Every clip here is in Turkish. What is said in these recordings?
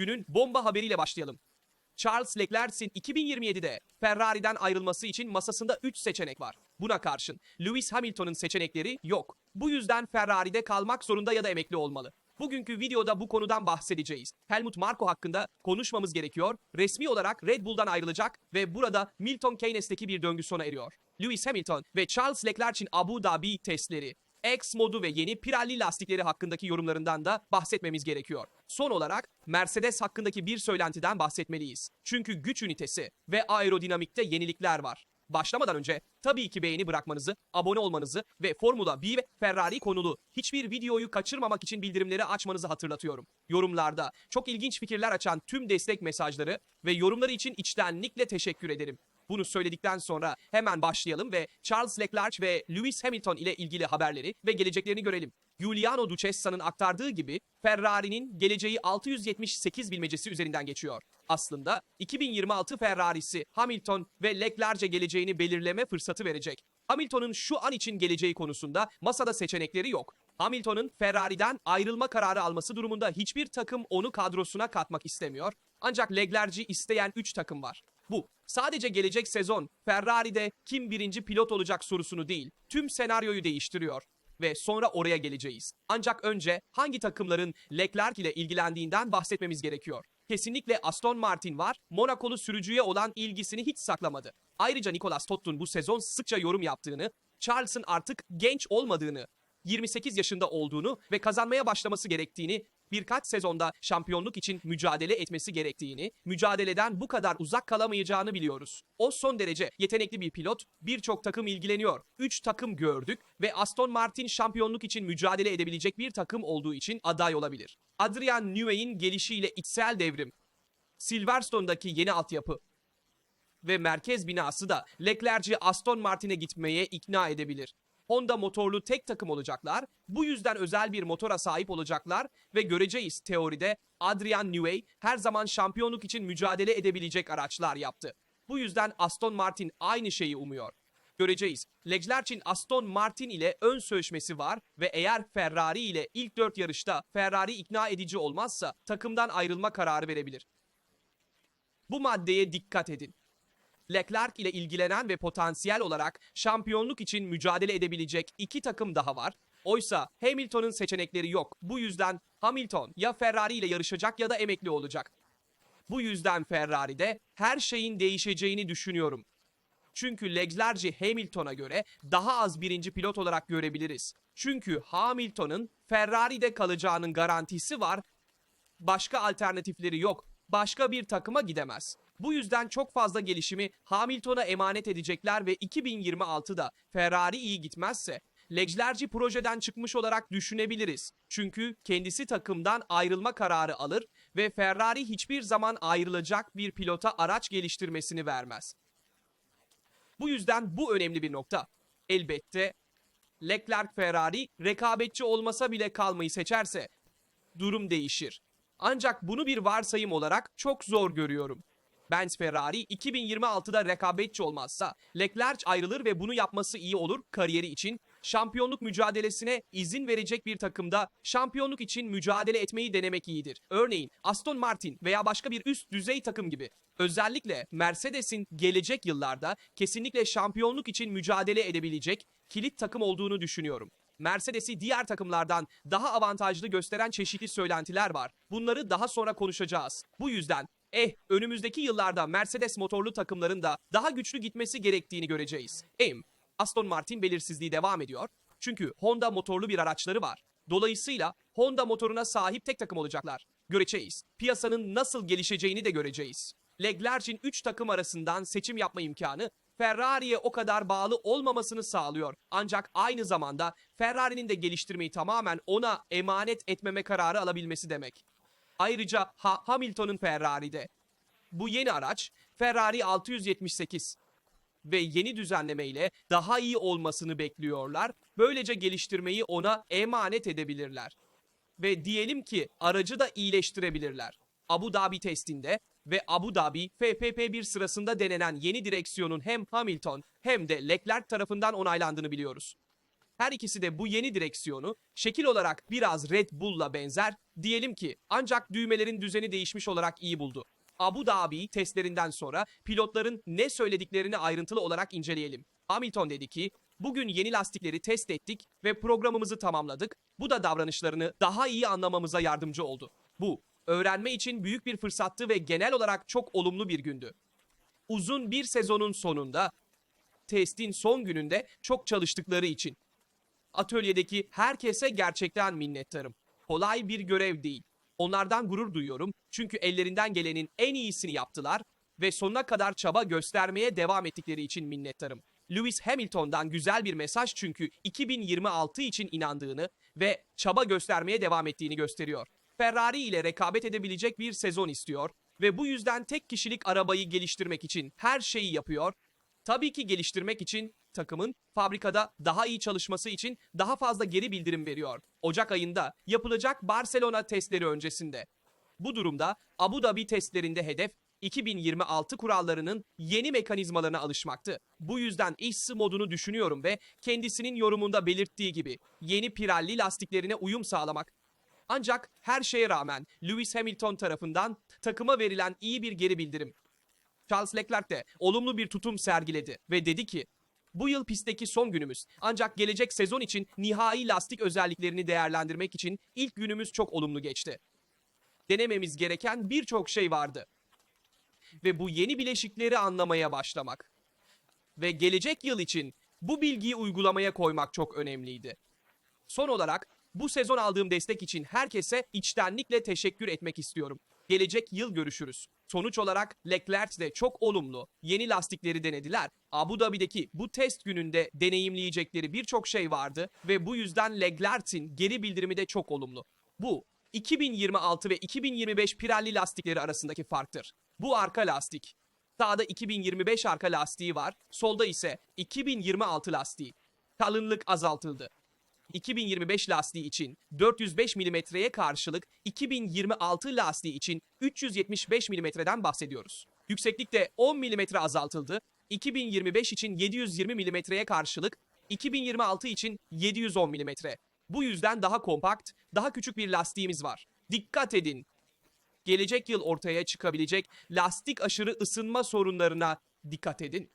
Günün bomba haberiyle başlayalım. Charles Leclerc'in 2027'de Ferrari'den ayrılması için masasında 3 seçenek var. Buna karşın Lewis Hamilton'ın seçenekleri yok. Bu yüzden Ferrari'de kalmak zorunda ya da emekli olmalı. Bugünkü videoda bu konudan bahsedeceğiz. Helmut Marko hakkında konuşmamız gerekiyor. Resmi olarak Red Bull'dan ayrılacak ve burada Milton Keynes'teki bir döngü sona eriyor. Lewis Hamilton ve Charles Leclerc'in Abu Dhabi testleri, X modu ve yeni Pirelli lastikleri hakkındaki yorumlarından da bahsetmemiz gerekiyor. Son olarak Mercedes hakkındaki bir söylentiden bahsetmeliyiz. Çünkü güç ünitesi ve aerodinamikte yenilikler var. Başlamadan önce tabii ki beğeni bırakmanızı, abone olmanızı ve Formula 1 ve Ferrari konulu hiçbir videoyu kaçırmamak için bildirimleri açmanızı hatırlatıyorum. Yorumlarda çok ilginç fikirler açan tüm destek mesajları ve yorumları için içtenlikle teşekkür ederim. Bunu söyledikten sonra hemen başlayalım ve Charles Leclerc ve Lewis Hamilton ile ilgili haberleri ve geleceklerini görelim. Giuliano Ducessa'nın aktardığı gibi Ferrari'nin geleceği 678 bilmecesi üzerinden geçiyor. Aslında 2026 Ferrari'si Hamilton ve Leclerc'e geleceğini belirleme fırsatı verecek. Hamilton'ın şu an için geleceği konusunda masada seçenekleri yok. Hamilton'ın Ferrari'den ayrılma kararı alması durumunda hiçbir takım onu kadrosuna katmak istemiyor. Ancak Leclerc'i isteyen 3 takım var. Bu sadece gelecek sezon Ferrari'de kim birinci pilot olacak sorusunu değil, tüm senaryoyu değiştiriyor ve sonra oraya geleceğiz. Ancak önce hangi takımların Leclerc ile ilgilendiğinden bahsetmemiz gerekiyor. Kesinlikle Aston Martin var. Monakolu sürücüye olan ilgisini hiç saklamadı. Ayrıca Nicolas Tott'un bu sezon sıkça yorum yaptığını, Charles'ın artık genç olmadığını, 28 yaşında olduğunu ve kazanmaya başlaması gerektiğini, birkaç sezonda şampiyonluk için mücadele etmesi gerektiğini, mücadeleden bu kadar uzak kalamayacağını biliyoruz. O son derece yetenekli bir pilot, birçok takım ilgileniyor. 3 takım gördük ve Aston Martin şampiyonluk için mücadele edebilecek bir takım olduğu için aday olabilir. Adrian Newey'in gelişiyle içsel devrim, Silverstone'daki yeni altyapı ve merkez binası da Leclerc'i Aston Martin'e gitmeye ikna edebilir. Honda motorlu tek takım olacaklar. Bu yüzden özel bir motora sahip olacaklar ve göreceğiz teoride Adrian Newey her zaman şampiyonluk için mücadele edebilecek araçlar yaptı. Bu yüzden Aston Martin aynı şeyi umuyor. Göreceğiz. Leclerc'in Aston Martin ile ön sözleşmesi var ve eğer Ferrari ile ilk 4 yarışta Ferrari ikna edici olmazsa takımdan ayrılma kararı verebilir. Bu maddeye dikkat edin. Leclerc ile ilgilenen ve potansiyel olarak şampiyonluk için mücadele edebilecek iki takım daha var. Oysa Hamilton'ın seçenekleri yok. Bu yüzden Hamilton ya Ferrari ile yarışacak ya da emekli olacak. Bu yüzden Ferrari'de her şeyin değişeceğini düşünüyorum. Çünkü Leclerc'i Hamilton'a göre daha az birinci pilot olarak görebiliriz. Çünkü Hamilton'ın Ferrari'de kalacağının garantisi var başka alternatifleri yok. Başka bir takıma gidemez. Bu yüzden çok fazla gelişimi Hamilton'a emanet edecekler ve 2026'da Ferrari iyi gitmezse Leclerc'i projeden çıkmış olarak düşünebiliriz. Çünkü kendisi takımdan ayrılma kararı alır ve Ferrari hiçbir zaman ayrılacak bir pilota araç geliştirmesini vermez. Bu yüzden bu önemli bir nokta. Elbette Leclerc Ferrari rekabetçi olmasa bile kalmayı seçerse durum değişir. Ancak bunu bir varsayım olarak çok zor görüyorum. Benz Ferrari 2026'da rekabetçi olmazsa Leclerc ayrılır ve bunu yapması iyi olur kariyeri için. Şampiyonluk mücadelesine izin verecek bir takımda şampiyonluk için mücadele etmeyi denemek iyidir. Örneğin Aston Martin veya başka bir üst düzey takım gibi. Özellikle Mercedes'in gelecek yıllarda kesinlikle şampiyonluk için mücadele edebilecek kilit takım olduğunu düşünüyorum. Mercedes'i diğer takımlardan daha avantajlı gösteren çeşitli söylentiler var. Bunları daha sonra konuşacağız. Bu yüzden eh önümüzdeki yıllarda Mercedes motorlu takımların da daha güçlü gitmesi gerektiğini göreceğiz. Em, Aston Martin belirsizliği devam ediyor. Çünkü Honda motorlu bir araçları var. Dolayısıyla Honda motoruna sahip tek takım olacaklar. Göreceğiz. Piyasanın nasıl gelişeceğini de göreceğiz. Leclerc'in 3 takım arasından seçim yapma imkanı Ferrari'ye o kadar bağlı olmamasını sağlıyor. Ancak aynı zamanda Ferrari'nin de geliştirmeyi tamamen ona emanet etmeme kararı alabilmesi demek. Ayrıca ha Hamilton'ın Ferrari'de. Bu yeni araç Ferrari 678 ve yeni düzenlemeyle daha iyi olmasını bekliyorlar. Böylece geliştirmeyi ona emanet edebilirler. Ve diyelim ki aracı da iyileştirebilirler. Abu Dhabi testinde ve Abu Dhabi FPP1 sırasında denenen yeni direksiyonun hem Hamilton hem de Leclerc tarafından onaylandığını biliyoruz. Her ikisi de bu yeni direksiyonu şekil olarak biraz Red Bull'la benzer diyelim ki ancak düğmelerin düzeni değişmiş olarak iyi buldu. Abu Dhabi testlerinden sonra pilotların ne söylediklerini ayrıntılı olarak inceleyelim. Hamilton dedi ki, bugün yeni lastikleri test ettik ve programımızı tamamladık. Bu da davranışlarını daha iyi anlamamıza yardımcı oldu. Bu, öğrenme için büyük bir fırsattı ve genel olarak çok olumlu bir gündü. Uzun bir sezonun sonunda, testin son gününde çok çalıştıkları için. Atölyedeki herkese gerçekten minnettarım. Kolay bir görev değil. Onlardan gurur duyuyorum çünkü ellerinden gelenin en iyisini yaptılar ve sonuna kadar çaba göstermeye devam ettikleri için minnettarım. Lewis Hamilton'dan güzel bir mesaj çünkü 2026 için inandığını ve çaba göstermeye devam ettiğini gösteriyor. Ferrari ile rekabet edebilecek bir sezon istiyor ve bu yüzden tek kişilik arabayı geliştirmek için her şeyi yapıyor. Tabii ki geliştirmek için takımın fabrikada daha iyi çalışması için daha fazla geri bildirim veriyor. Ocak ayında yapılacak Barcelona testleri öncesinde. Bu durumda Abu Dhabi testlerinde hedef 2026 kurallarının yeni mekanizmalarına alışmaktı. Bu yüzden ISSI modunu düşünüyorum ve kendisinin yorumunda belirttiği gibi yeni Pirelli lastiklerine uyum sağlamak. Ancak her şeye rağmen Lewis Hamilton tarafından takıma verilen iyi bir geri bildirim. Charles Leclerc de olumlu bir tutum sergiledi ve dedi ki bu yıl pistteki son günümüz. Ancak gelecek sezon için nihai lastik özelliklerini değerlendirmek için ilk günümüz çok olumlu geçti. Denememiz gereken birçok şey vardı. Ve bu yeni bileşikleri anlamaya başlamak. Ve gelecek yıl için bu bilgiyi uygulamaya koymak çok önemliydi. Son olarak bu sezon aldığım destek için herkese içtenlikle teşekkür etmek istiyorum. Gelecek yıl görüşürüz. Sonuç olarak Leclerc de çok olumlu. Yeni lastikleri denediler. Abu Dhabi'deki bu test gününde deneyimleyecekleri birçok şey vardı ve bu yüzden Leclerc'in geri bildirimi de çok olumlu. Bu 2026 ve 2025 Pirelli lastikleri arasındaki farktır. Bu arka lastik. Sağda 2025 arka lastiği var, solda ise 2026 lastiği. Kalınlık azaltıldı. 2025 lastiği için 405 milimetreye karşılık 2026 lastiği için 375 milimetreden bahsediyoruz. Yükseklik de 10 milimetre azaltıldı. 2025 için 720 milimetreye karşılık 2026 için 710 milimetre. Bu yüzden daha kompakt, daha küçük bir lastiğimiz var. Dikkat edin. Gelecek yıl ortaya çıkabilecek lastik aşırı ısınma sorunlarına dikkat edin.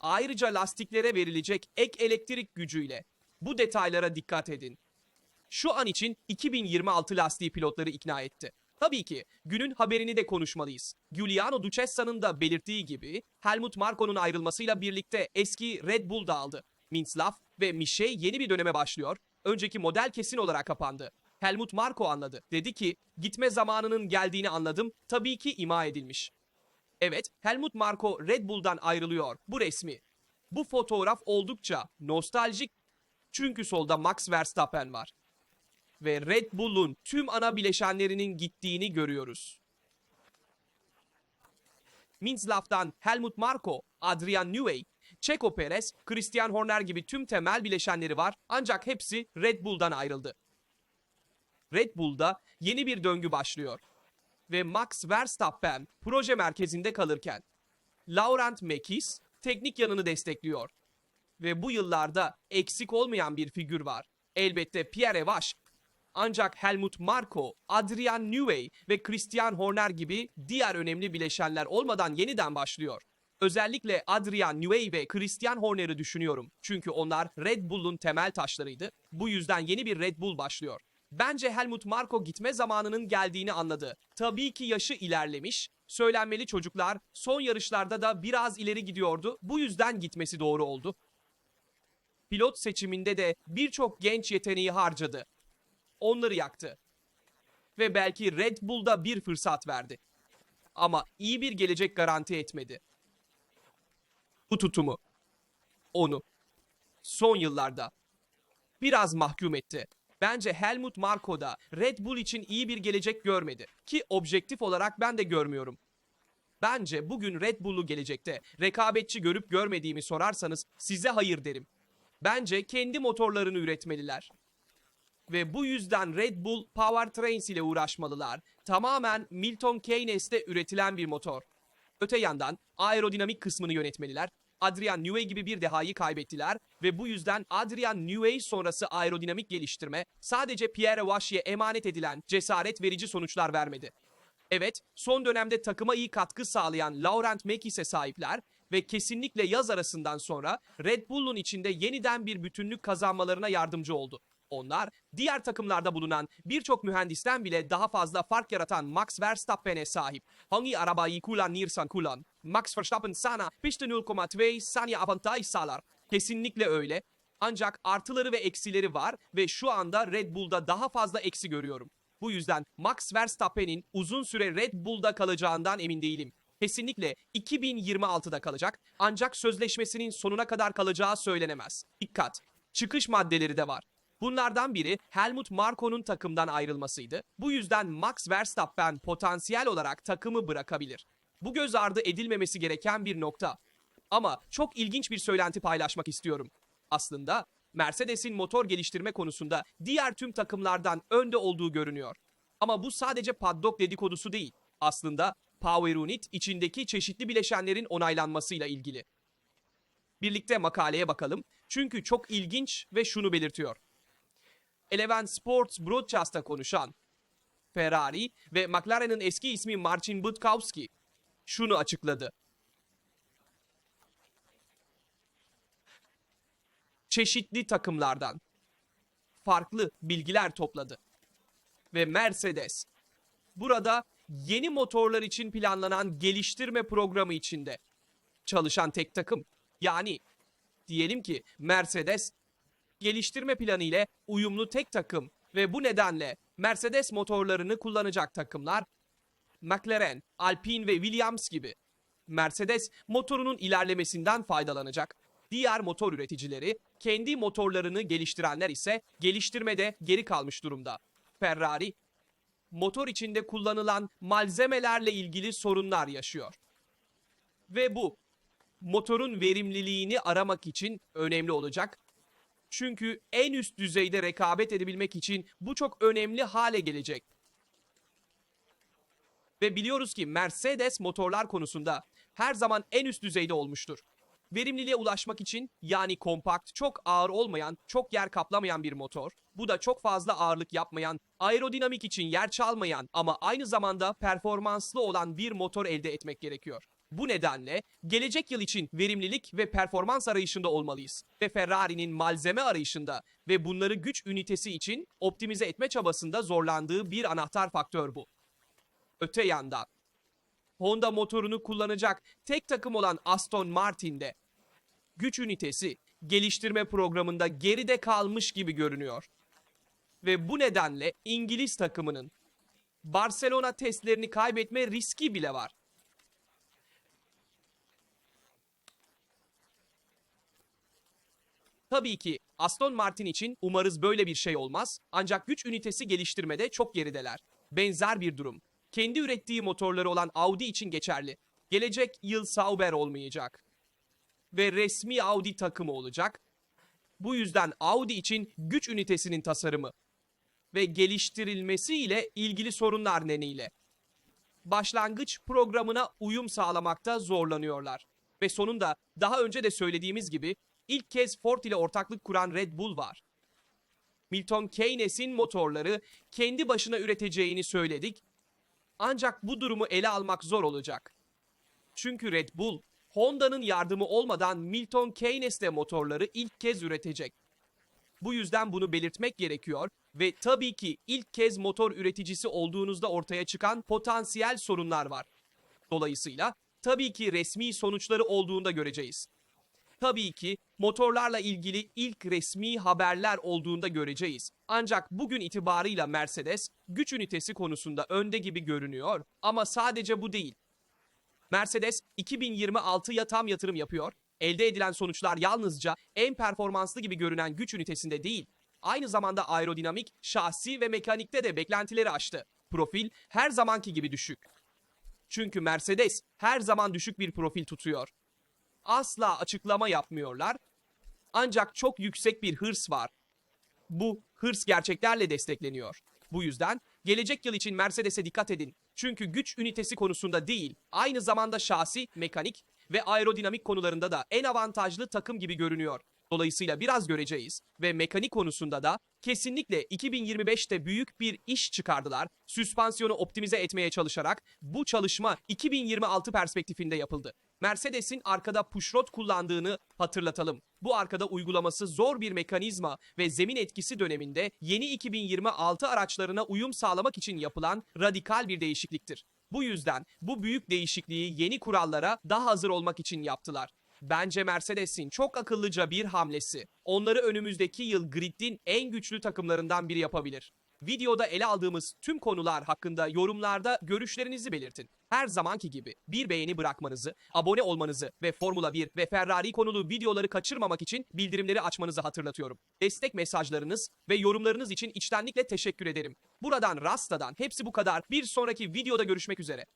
Ayrıca lastiklere verilecek ek elektrik gücüyle bu detaylara dikkat edin. Şu an için 2026 lastiği pilotları ikna etti. Tabii ki günün haberini de konuşmalıyız. Giuliano Ducessa'nın da belirttiği gibi Helmut Marko'nun ayrılmasıyla birlikte eski Red Bull dağıldı. Minslav ve Michey yeni bir döneme başlıyor. Önceki model kesin olarak kapandı. Helmut Marko anladı. Dedi ki gitme zamanının geldiğini anladım. Tabii ki ima edilmiş. Evet, Helmut Marko Red Bull'dan ayrılıyor. Bu resmi. Bu fotoğraf oldukça nostaljik çünkü solda Max Verstappen var. Ve Red Bull'un tüm ana bileşenlerinin gittiğini görüyoruz. Minzlav'dan Helmut Marko, Adrian Newey, Checo Perez, Christian Horner gibi tüm temel bileşenleri var ancak hepsi Red Bull'dan ayrıldı. Red Bull'da yeni bir döngü başlıyor. Ve Max Verstappen proje merkezinde kalırken Laurent Mekies teknik yanını destekliyor ve bu yıllarda eksik olmayan bir figür var. Elbette Pierre Vache. Ancak Helmut Marko, Adrian Newey ve Christian Horner gibi diğer önemli bileşenler olmadan yeniden başlıyor. Özellikle Adrian Newey ve Christian Horner'ı düşünüyorum. Çünkü onlar Red Bull'un temel taşlarıydı. Bu yüzden yeni bir Red Bull başlıyor. Bence Helmut Marko gitme zamanının geldiğini anladı. Tabii ki yaşı ilerlemiş. Söylenmeli çocuklar son yarışlarda da biraz ileri gidiyordu. Bu yüzden gitmesi doğru oldu pilot seçiminde de birçok genç yeteneği harcadı. Onları yaktı. Ve belki Red Bull'da bir fırsat verdi. Ama iyi bir gelecek garanti etmedi. Bu tutumu onu son yıllarda biraz mahkum etti. Bence Helmut Marko da Red Bull için iyi bir gelecek görmedi ki objektif olarak ben de görmüyorum. Bence bugün Red Bull'u gelecekte rekabetçi görüp görmediğimi sorarsanız size hayır derim. Bence kendi motorlarını üretmeliler. Ve bu yüzden Red Bull Powertrains ile uğraşmalılar. Tamamen Milton Keynes'te üretilen bir motor. Öte yandan aerodinamik kısmını yönetmeliler. Adrian Newey gibi bir dehayı kaybettiler ve bu yüzden Adrian Newey sonrası aerodinamik geliştirme sadece Pierre Vachier emanet edilen cesaret verici sonuçlar vermedi. Evet, son dönemde takıma iyi katkı sağlayan Laurent Mekis'e sahipler ve kesinlikle yaz arasından sonra Red Bull'un içinde yeniden bir bütünlük kazanmalarına yardımcı oldu. Onlar diğer takımlarda bulunan birçok mühendisten bile daha fazla fark yaratan Max Verstappen'e sahip. Hangi arabayı kullanırsan kullan. Max Verstappen sana piste 0,2 saniye avantaj sağlar. Kesinlikle öyle. Ancak artıları ve eksileri var ve şu anda Red Bull'da daha fazla eksi görüyorum. Bu yüzden Max Verstappen'in uzun süre Red Bull'da kalacağından emin değilim. Kesinlikle 2026'da kalacak ancak sözleşmesinin sonuna kadar kalacağı söylenemez. Dikkat! Çıkış maddeleri de var. Bunlardan biri Helmut Marko'nun takımdan ayrılmasıydı. Bu yüzden Max Verstappen potansiyel olarak takımı bırakabilir. Bu göz ardı edilmemesi gereken bir nokta. Ama çok ilginç bir söylenti paylaşmak istiyorum. Aslında Mercedes'in motor geliştirme konusunda diğer tüm takımlardan önde olduğu görünüyor. Ama bu sadece paddock dedikodusu değil. Aslında Power Unit içindeki çeşitli bileşenlerin onaylanmasıyla ilgili. Birlikte makaleye bakalım. Çünkü çok ilginç ve şunu belirtiyor. Eleven Sports Broadcast'ta konuşan Ferrari ve McLaren'ın eski ismi Marcin Budkowski şunu açıkladı. Çeşitli takımlardan farklı bilgiler topladı. Ve Mercedes burada yeni motorlar için planlanan geliştirme programı içinde çalışan tek takım. Yani diyelim ki Mercedes geliştirme planı ile uyumlu tek takım ve bu nedenle Mercedes motorlarını kullanacak takımlar McLaren, Alpine ve Williams gibi. Mercedes motorunun ilerlemesinden faydalanacak. Diğer motor üreticileri, kendi motorlarını geliştirenler ise geliştirmede geri kalmış durumda. Ferrari, motor içinde kullanılan malzemelerle ilgili sorunlar yaşıyor. Ve bu motorun verimliliğini aramak için önemli olacak. Çünkü en üst düzeyde rekabet edebilmek için bu çok önemli hale gelecek. Ve biliyoruz ki Mercedes motorlar konusunda her zaman en üst düzeyde olmuştur. Verimliliğe ulaşmak için yani kompakt, çok ağır olmayan, çok yer kaplamayan bir motor. Bu da çok fazla ağırlık yapmayan, aerodinamik için yer çalmayan ama aynı zamanda performanslı olan bir motor elde etmek gerekiyor. Bu nedenle gelecek yıl için verimlilik ve performans arayışında olmalıyız. Ve Ferrari'nin malzeme arayışında ve bunları güç ünitesi için optimize etme çabasında zorlandığı bir anahtar faktör bu. Öte yandan Honda motorunu kullanacak tek takım olan Aston Martin'de güç ünitesi geliştirme programında geride kalmış gibi görünüyor. Ve bu nedenle İngiliz takımının Barcelona testlerini kaybetme riski bile var. Tabii ki Aston Martin için umarız böyle bir şey olmaz. Ancak güç ünitesi geliştirmede çok gerideler. Benzer bir durum. Kendi ürettiği motorları olan Audi için geçerli. Gelecek yıl Sauber olmayacak. Ve resmi Audi takımı olacak. Bu yüzden Audi için güç ünitesinin tasarımı ve geliştirilmesi ile ilgili sorunlar nedeniyle başlangıç programına uyum sağlamakta zorlanıyorlar. Ve sonunda daha önce de söylediğimiz gibi ilk kez Ford ile ortaklık kuran Red Bull var. Milton Keynes'in motorları kendi başına üreteceğini söyledik. Ancak bu durumu ele almak zor olacak. Çünkü Red Bull, Honda'nın yardımı olmadan Milton Keynes'te motorları ilk kez üretecek. Bu yüzden bunu belirtmek gerekiyor ve tabii ki ilk kez motor üreticisi olduğunuzda ortaya çıkan potansiyel sorunlar var. Dolayısıyla tabii ki resmi sonuçları olduğunda göreceğiz. Tabii ki motorlarla ilgili ilk resmi haberler olduğunda göreceğiz. Ancak bugün itibarıyla Mercedes güç ünitesi konusunda önde gibi görünüyor ama sadece bu değil. Mercedes 2026'ya tam yatırım yapıyor. Elde edilen sonuçlar yalnızca en performanslı gibi görünen güç ünitesinde değil, aynı zamanda aerodinamik, şahsi ve mekanikte de beklentileri aştı. Profil her zamanki gibi düşük. Çünkü Mercedes her zaman düşük bir profil tutuyor. Asla açıklama yapmıyorlar. Ancak çok yüksek bir hırs var. Bu hırs gerçeklerle destekleniyor. Bu yüzden gelecek yıl için Mercedes'e dikkat edin. Çünkü güç ünitesi konusunda değil, aynı zamanda şasi, mekanik ve aerodinamik konularında da en avantajlı takım gibi görünüyor. Dolayısıyla biraz göreceğiz ve mekanik konusunda da kesinlikle 2025'te büyük bir iş çıkardılar. Süspansiyonu optimize etmeye çalışarak bu çalışma 2026 perspektifinde yapıldı. Mercedes'in arkada pushrod kullandığını hatırlatalım. Bu arkada uygulaması zor bir mekanizma ve zemin etkisi döneminde yeni 2026 araçlarına uyum sağlamak için yapılan radikal bir değişikliktir. Bu yüzden bu büyük değişikliği yeni kurallara daha hazır olmak için yaptılar. Bence Mercedes'in çok akıllıca bir hamlesi. Onları önümüzdeki yıl gridin en güçlü takımlarından biri yapabilir. Videoda ele aldığımız tüm konular hakkında yorumlarda görüşlerinizi belirtin. Her zamanki gibi bir beğeni bırakmanızı, abone olmanızı ve Formula 1 ve Ferrari konulu videoları kaçırmamak için bildirimleri açmanızı hatırlatıyorum. Destek mesajlarınız ve yorumlarınız için içtenlikle teşekkür ederim. Buradan Rasta'dan hepsi bu kadar. Bir sonraki videoda görüşmek üzere.